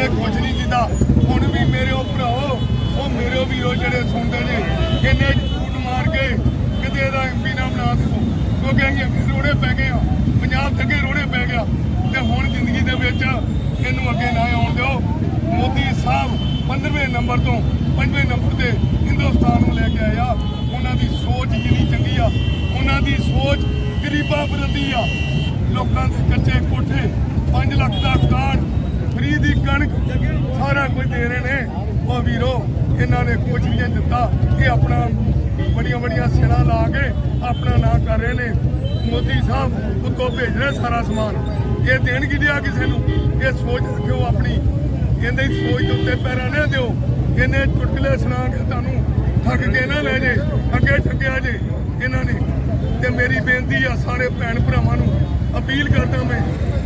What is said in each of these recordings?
ਇਹਨੇ ਕੁਝ ਨਹੀਂ ਕੀਤਾ। ਹੁਣ ਵੀ ਮੇਰੇ ਉਹ ਭਰਾਓ ਉਹ ਮੇਰੇ ਵੀਰੋ ਜਿਹੜੇ ਸੁਣਦੇ ਨੇ ਇਹਨੇ ਝੂਠ ਮਾਰ ਕੇ ਕਿਤੇ ਇਹਦਾ ਐਮਪੀ ਨਾ ਬਣਾ ਦਿਓ ਕਿਉਂਕਿ ਅਸੀਂ ਅੱਗੇ ਰੋੜੇ ਪੈ ਗਏ ਆ ਪੰਜਾਬ ਤੇ ਰੋੜੇ ਪੈ ਗਿਆ। ਤੇ ਹੁਣ ਜ਼ਿੰਦਗੀ ਦੇ ਵਿੱਚ ਇਹਨੂੰ ਅੱਗੇ ਨਾ ਆਉਣ ਦਿਓ। ਮੋਦੀ ਸਾਹਿਬ 15ਵੇਂ ਨੰਬਰ ਤੋਂ 5ਵੇਂ ਨੰਬਰ ਤੇ ਹਿੰਦੁਸਤਾਨ ਨੂੰ ਲੈ ਕੇ ਆਇਆ। ਉਹਨਾਂ ਦੀ ਸੋਚ ਜਿੰਨੀ ਚੰਗੀ ਆ। ਉਹਨਾਂ ਦੀ ਸੋਚ ਗਰੀਬਾਂ ਪ੍ਰਤੀ ਆ। ਲੋਕਾਂ ਦੇ ਕੱਚੇ ਕੋਠੇ ਕਣਕ ਸਾਰਾ ਕੁਝ ਦੇ ਰਹੇ ਨੇ। ਉਹ ਵੀਰੋ, ਇਹਨਾਂ ਨੇ ਕੁਝ ਨਹੀਂ ਦਿੱਤਾ। ਇਹ ਆਪਣਾ ਬੜੀਆਂ ਬੜੀਆਂ ਸਿਰਾਂ ਲਾ ਕੇ ਆਪਣਾ ਨਾਂ ਕਰ ਰਹੇ ਨੇ। ਮੋਦੀ ਸਾਹਿਬ ਉੱਤੋਂ ਭੇਜ ਰਹੇ ਸਾਰਾ ਸਮਾਨ। ਇਹ ਦੇਣ ਕੀ ਦਿਆ ਕਿਸੇ ਨੂੰ? ਇਹ ਸੋਚ ਰੱਖਿਓ ਆਪਣੀ। ਕਹਿੰਦੇ ਸੋਚ ਦੇ ਉੱਤੇ ਪੈਰਾਂ ਨਾ ਦਿਓ। ਇਹਨੇ ਚੁਟਕਲੇ ਸੁਣਾ ਕੇ ਤੁਹਾਨੂੰ ਠੱਗ ਕੇ ਨਾ ਲੈ ਜੇ, ਅੱਗੇ ਠੱਗਿਆ ਜੇ। ਇਹਨਾਂ ਨੇ ਤੇ ਮੇਰੀ ਬੇਨਤੀ ਆ ਸਾਰੇ ਭੈਣ ਭਰਾਵਾਂ ਨੂੰ ਅਪੀਲ ਕਰਦਾ ਮੈਂ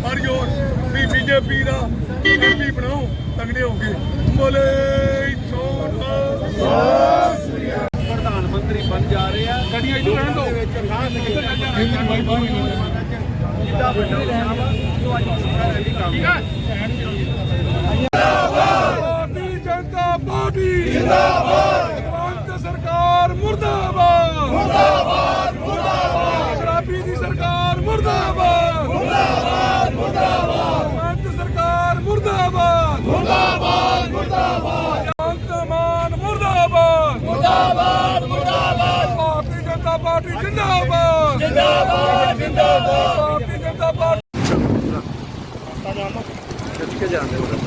ਹਰ ਜੋਰ ਵੀ ਬੀਜੇਪੀ ਦਾ ਐਮਪੀ ਬਣਾਓ ਤਗੜੇ ਹੋ ਕੇ। ਬੋਲੇ ਸੋਨਾ ਪ੍ਰਧਾਨ ਮੰਤਰੀ ਬਣ ਜਾ ਰਹੇ ਆ। ਗੱਡੀਆਂ ਇੱਧਰ ਰਹਿਣ ਦਿਓ। ਜਿੱਦਾਂ ਵੱਡਾ ਉਤਸ਼ਾਹ ਵਾ ਜੋ ਅੱਜ ਸਾਰਾ ਰੈਲੀ ਕੰਮ ਭਾਰਤੀ ਜਨਤਾ ਪਾਰਟੀ। ਜਿੰਦਾਬਾਦ ਭਗਵੰਤ ਸਰਕਾਰ ਮੁਰਦਾਬਾਦ ਮੁਰਦਾਬਾਦ ਮੁਰਦਾਬਾਦ ਸ਼ਰਾਬੀ ਦੀ ਸਰਕਾਰ ਮੁਰਦਾਬਾਦ ਮੁਰਦਾਬਾਦ ਮੁਰਦਾਬਾਦ ਭਗਵੰਤ ਸਰਕਾਰ ਮੁਰਦਾਬਾਦ ਮੁਰਦਾਬਾਦ ਮੁਰਦਾਬਾਦ ਭਗਵੰਤ ਮਾਨ ਮੁਰਦਾਬਾਦ ਮੁਰਦਾਬਾਦ ਮੁਰਦਾਬਾਦ ਭਾਰਤੀ ਜਨਤਾ ਪਾਰਟੀ ਜਿੰਦਾਬਾਦ। ਜਿੰਦਾਬਾਦ ਜਿੰਦਾਬਾਦ। ਭਾਰਤੀ ਜਨਤਾ ਪਾਰਟੀ ਚੱਲ। ਕੇ ਜਾਂਦੇ ਹੋ